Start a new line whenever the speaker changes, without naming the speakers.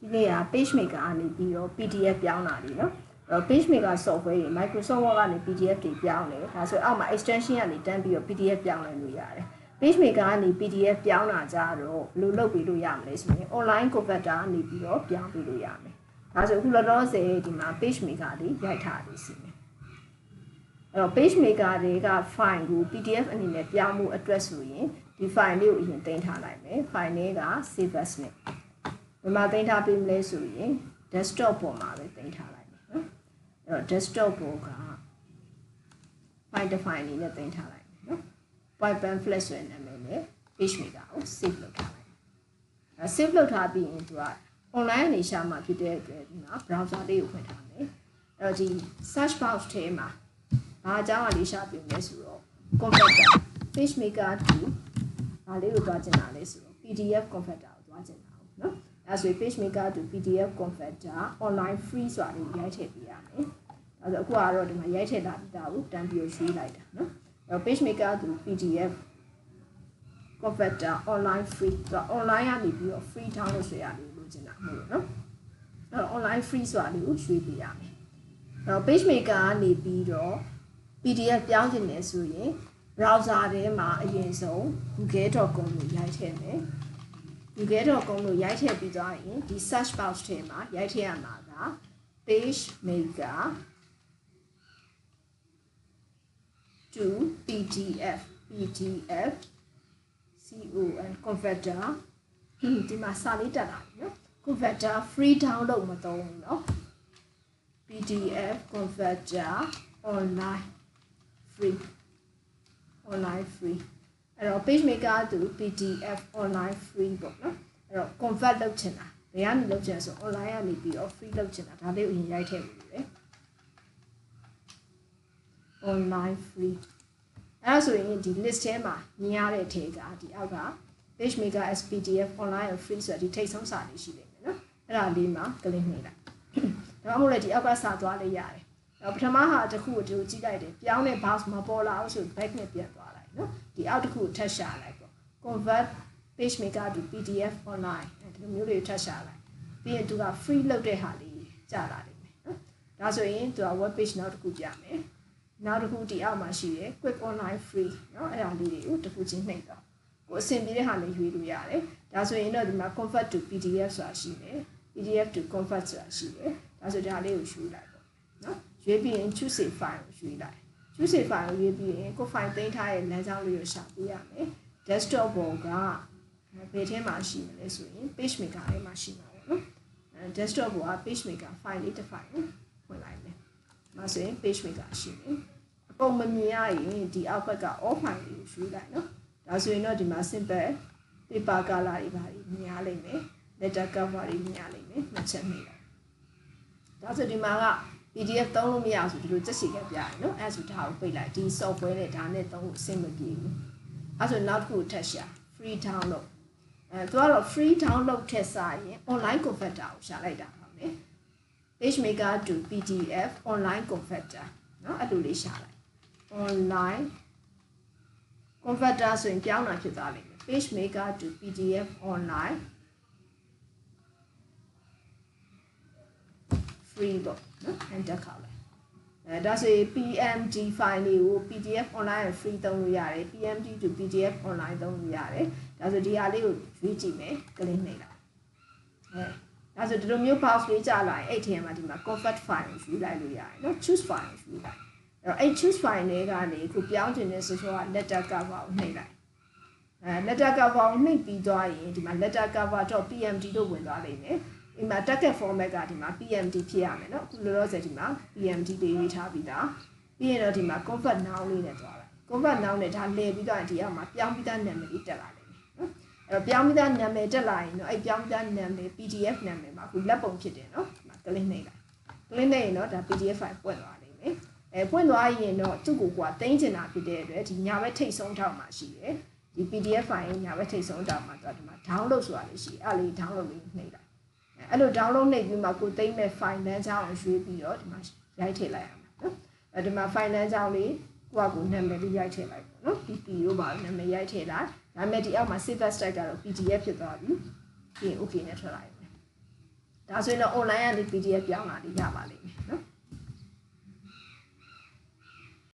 ဒီနေ့က page maker အနေပြီးတော့ PDF ပြောင်းတာလीနော်အဲ့ page maker software ကြီး Microsoft Word ကနေ PDF တွေပြောင်းတယ်ဒါဆိုအောက်မှာ extension ကနေတန်းပြီးတော့ PDF ပြောင်းလိုက်လို့ရတယ် page maker ကနေ PDF ပြောင်းတာကြတော့ဘယ်လိုလုပ်ပြီးလို့ရမလဲဆိုရင် online converter ကနေပြီးတော့ပြောင်းပြီးလို့ရမယ်ဒါဆိုအခုလောလောဆယ်ဒီမှာ page maker တွေရိုက်ထားတယ်စီမယ်အဲ့တော့ page maker တွေက file ကို PDF အနေနဲ့ပြောင်းမှုအတွက်ဆိုရင်ဒီ file လေးကိုအရင်တင်ထားလိုက်မယ် file လေးက save as နဲ့ ဘယ်မှာတင်ထားပေးမလဲဆိုရင် desktop ပေါ်မှာပဲတင်ထားလိုက်မယ်နော်အဲ့တော့ desktop ပေါ်က file တစ် file အနေနဲ့တင်ထားလိုက်မယ်နော် white pamphlet ဆိုတဲ့နာမည်နဲ့ page maker ကို save လုပ်ထားလိုက်အဲ save လုပ်ထားပြီးရင်သူက online အနေရှာမှာဖြစ်တဲ့အတွက်ဒီမှာ browser လေးကိုဖွင့်ထားမယ်အဲ့တော့ဒီ search box ထဲမှာဘာအကြောင်းအလေးရှာပြမယ်ဆိုတော့ converter page maker to ဘာလေးကိုတွားကျင်တာလဲဆိုတော့ PDF converter ကိုတွားကျင်တာဟုတ်နော် ။အဲဆို page maker to PDF converter online free ဆိုတာလေးရိုက်ထည့်ပေးရမယ်။ဒါဆိုအခုကတော့ဒီမှာရိုက်ထည့်လာပြီးသားကိုတန်ပြီးရွှေ့လိုက်တာနော်။အဲ page maker to PDF converter online free ဆိုတာ online ကနေပြီးတော့ free down လို့ဆိုရလို့လိုချင်တာမဟုတ်ဘူးနော်။အဲ online free ဆိုတာလေးကိုရွှေ့ပေးရမယ်။အဲ page maker ကနေပြီးတော့ PDF ပြောင်းတင်နေဆိုရင် browser ထဲမှာအရင်ဆုံး google.com ကိုရိုက်ထည့်မယ်။ google.com လို့ရိုက်ထည့်ပြီးသွားရင်ဒီ search box ထဲမှာရိုက်ထည့်ရမှာက page maker to pdf pdf con converter ဒီမှာစာလေးတက်လာပြီနော် converter free download မသုံးဘူးနော် pdf converter online free online free အဲ့တော့ page maker သူ pdf online free ပေါ့နော်အဲ့တော့ convert လုပ်ချင်တာဘယ်ကနေလုပ်ချင်ဆို online ကနေပြီးတော့ free လုပ်ချင်တာဒါလေးကိုအရင်ရိုက်ထည့်ပြီးတယ် online free အဲ့ဒါဆိုရင်ဒီ list ထဲမှာမြင်ရတဲ့ထဲကဒီအောက်က page maker spdf online and free ဆိုတဲ့ဒီထိတ်ဆုံးစာလေးရှိနေတယ်နော်အဲ့ဒါလေးမှာ click နှိပ်လိုက်ဒါမှမဟုတ်လေဒီအောက်ကစာသွားလေးရတယ်တော့ပထမဟာတစ်ခုကိုဒီကိုကြည့်လိုက်တယ်ပြောင်းတဲ့ box မပေါ်လာဘူးဆို back နဲ့ပြန်သွားလိုက် နော်ဒီအောက်တစ်ခုထပ်ရှာလိုက်ပေါ့ convert page maker to pdf online ဒီလိုမျိုးတွေထပ်ရှာလိုက်ပြီးရင်သူက free လုပ်တဲ့ဟာလေးကြာလာတယ်နော်ဒါဆိုရင်သူက web page နောက်တစ်ခုပြမယ်နောက်တစ်ခုဒီအောက်မှာရှိရယ် quick online free နော်အဲ့ဒါလေးတွေကိုတစ်ခုချင်းနှိပ်တော့ကိုအဆင်ပြေတဲ့ဟာလေးရွေးလို့ရတယ်ဒါဆိုရင်တော့ဒီမှာ convert to pdf ဆိုတာရှိတယ် pdf to convert ဆိုတာရှိတယ်ဒါဆိုဒီဟာလေးကိုရွေးလိုက်ပေါ့နော်ရွေးပြီးရင် choose a file ကိုရွေးလိုက် choose a file ကိုရွေးပြီးရင်ကို file သိမ်းထားတဲ့လမ်းကြောင်းလေးကိုရှာပေးရမယ် desktop ပေါ်ကဘယ်ထဲမှာရှိမလဲဆိုရင် page maker ထဲမှာရှိမှာပေါ့နော်အဲ desktop ပေါ်က page maker file လေးတစ် file ကိုဖွင့်လိုက်မယ်။ဒါဆိုရင် page maker ရှိတယ်။အပုံမမြင်ရရင်ဒီအောက်ဘက်က off file လေးကိုရွှေ့လိုက်နော်။ဒါဆိုရင်တော့ဒီမှာ simple paper color တွေပါမြင်ရလိမ့်မယ်။ letter cover တွေမြင်ရလိမ့်မယ်။နှစ်ချက်နေလိုက်။ဒါဆိုဒီမှာက PDF သုံးလို့မရအောင်ဆိုဒီလိုကြက်စီခဲ့ပြရနော်အဲဆိုဒါကိုပိတ်လိုက်ဒီ software နဲ့ဒါနဲ့သုံးဖို့အဆင်မပြေဘူးအဲဆိုနောက်တစ်ခုထပ်ရှာ free download အဲသူကတော့ free download ထက်စာရင် online converter ကိုရှာလိုက်တာပါမယ် page maker to PDF online converter နော်အဲ့လိုလေးရှာလိုက် online converter ဆိုရင်ပြောင်းတာဖြစ်သွားလိမ့်မယ် page maker to PDF online free ပေါ့နော် enter ခောက်လိုက်အဲဒါဆိုရင် PMD file လေးကို PDF online နဲ့ free သုံးလို့ရတယ် PMD to PDF online သုံးလို့ရတယ်ဒါဆိုဒီဟာလေးကိုရွေးကြည့်မယ်ကလင်းနေလိုက်အဲဒါဆိုဒီလိုမျိုး box လေးကြာလာရင်အဲ့ထဲမှာဒီမှာ convert file ကိုယူလိုက်လို့ရတယ်နော် choose file ကိုယူလိုက်အဲ့တော့အဲ့ choose file လေးကနေခုပြောင်းတင်နေဆိုတော့ letter cover ကိုနှိပ်လိုက်အဲ letter cover ကိုနှိပ်ပြီးသွားရင်ဒီမှာ letter cover.pmd လို့ဝင်သွားလိမ့်မယ် ဒီမှာ target format ကဒီမှာ PMD ဖြစ်ရမယ်เนาะအခုလောလောဆယ်ဒီမှာ PMD လေးရေးထားပြီးသားပြီးရင်တော့ဒီမှာ convert now လေးနဲ့သွားလိုက် convert now နဲ့ဒါလည်ပြီးတော့ဒီအောက်မှာပြောင်းပြီးသားနာမည်လေးတက်လာလိမ့်မယ်เนาะအဲ့တော့ပြောင်းပြီးသားနာမည်တက်လာရင်တော့အဲ့ပြောင်းပြီးသားနာမည် PDF နာမည်မှာအခုလက်ပုံဖြစ်တယ်เนาะဒီမှာ click နှိပ်လိုက် click နှိပ်ရင်တော့ဒါ PDF file ပွင့်သွားလိမ့်မယ်အဲပွင့်သွားရင်တော့သူ့ကိုကတင်းချင်တာဖြစ်တဲ့အတွက်ဒီညာဘက်ထိတ်ဆုံးထောက်မှာရှိတယ်ဒီ PDF file ညာဘက်ထိတ်ဆုံးထောက်မှာတော့ဒီမှာ download ဆိုတာလေးရှိအဲ့လေး download လေးနှိပ်လိုက် အဲ့လို download နှိပ်ပြီးမှကိုသိမ်းမဲ့ file လမ်းကြောင်းကိုရွေးပြီးတော့ဒီမှာရိုက်ထည့်လိုက်ရမှာနော်အဲဒီမှာ file လမ်းကြောင်းလေးကိုကကိုနာမည်လေးရိုက်ထည့်လိုက်ပေါ့နော် PP လို့ပါနာမည်ရိုက်ထည့်လိုက်ဒါပေမဲ့ဒီအောက်မှာ save as type ကတော့ PDF ဖြစ်သွားပြီပြီးရင် okay နဲ့ထွက်လိုက်မယ်ဒါဆိုရင်တော့ online ကနေ PDF ပြောင်းတာတွေရပါလိမ့်မယ်နော်